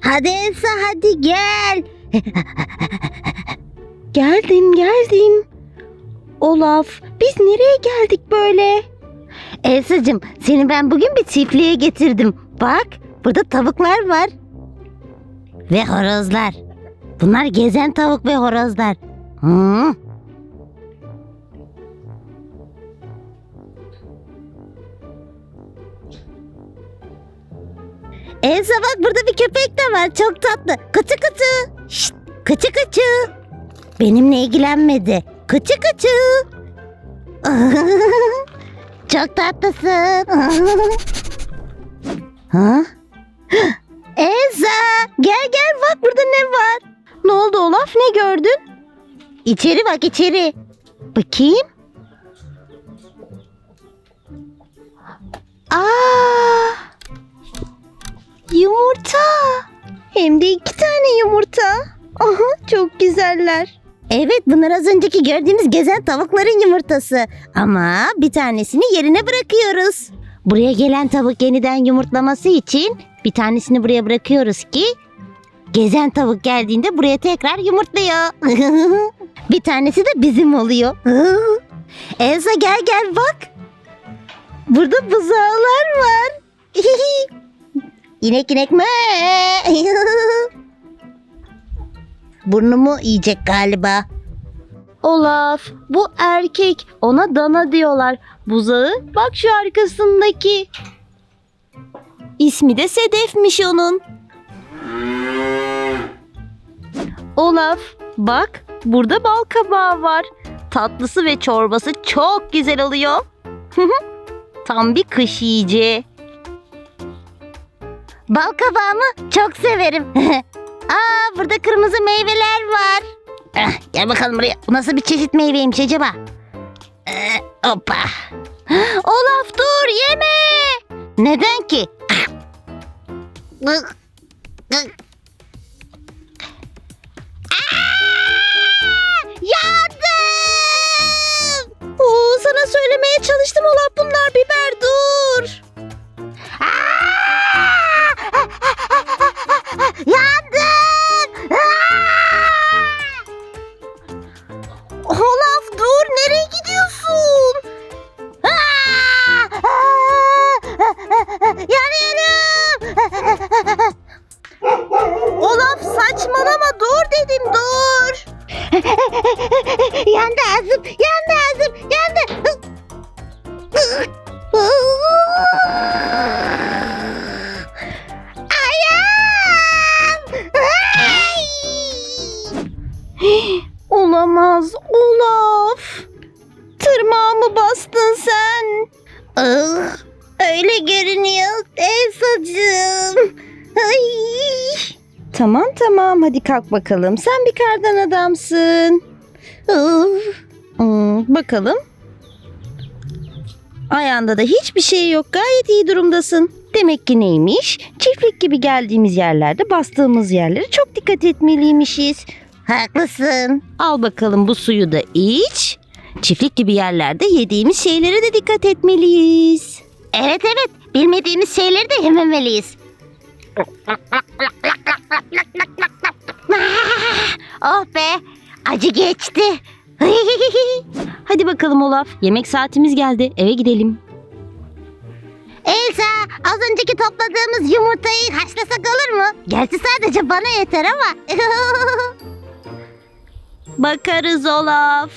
Hadi Elsa hadi gel. Geldim geldim. Olaf biz nereye geldik böyle? Elsa'cığım seni ben bugün bir çiftliğe getirdim. Bak burada tavuklar var. Ve horozlar. Bunlar gezen tavuk ve horozlar. Hmm. Elsa bak burada bir köpek de var. Çok tatlı. Kıçı kıçı. Şşt, kıçı kıçı. Benimle ilgilenmedi. Kıçı kıçı. Çok tatlısın. ha? Elsa gel gel bak burada ne var? Ne oldu Olaf ne gördün? İçeri bak içeri. Bakayım. Aa! Yumurta. Hem de iki tane yumurta. Aha çok güzeller. Evet bunlar az önceki gördüğümüz gezen tavukların yumurtası. Ama bir tanesini yerine bırakıyoruz. Buraya gelen tavuk yeniden yumurtlaması için bir tanesini buraya bırakıyoruz ki gezen tavuk geldiğinde buraya tekrar yumurtluyor. bir tanesi de bizim oluyor. Elsa gel gel bak. Burada buzağılar var. inek inek mi? Burnumu yiyecek galiba. Olaf bu erkek ona dana diyorlar. Buzağı bak şu arkasındaki. İsmi de Sedef'miş onun. Olaf bak burada bal kabağı var. Tatlısı ve çorbası çok güzel oluyor. Tam bir kış yiyeceği. Bal kabağımı çok severim. Aa burada kırmızı meyveler var. Eh, gel bakalım buraya. Bu nasıl bir çeşit meyveymiş acaba? Eh, hoppa. Olaf dur yeme. Neden ki? Aa, Yandım. Oo, sana söylemeye çalıştım Olaf Ayağım. Ay! Olamaz Olaf. Tırmağımı bastın sen. Ah, öyle görünüyor Elsa'cığım. Ay. Tamam tamam hadi kalk bakalım. Sen bir kardan adamsın. Uf. Hmm, bakalım. Ayağında da hiçbir şey yok. Gayet iyi durumdasın. Demek ki neymiş? Çiftlik gibi geldiğimiz yerlerde bastığımız yerlere çok dikkat etmeliymişiz. Haklısın. Al bakalım bu suyu da iç. Çiftlik gibi yerlerde yediğimiz şeylere de dikkat etmeliyiz. Evet evet bilmediğimiz şeyleri de yememeliyiz. oh be acı geçti. Hadi bakalım Olaf. Yemek saatimiz geldi. Eve gidelim. Elsa az önceki topladığımız yumurtayı haşlasak olur mu? Gerçi sadece bana yeter ama. Bakarız Olaf.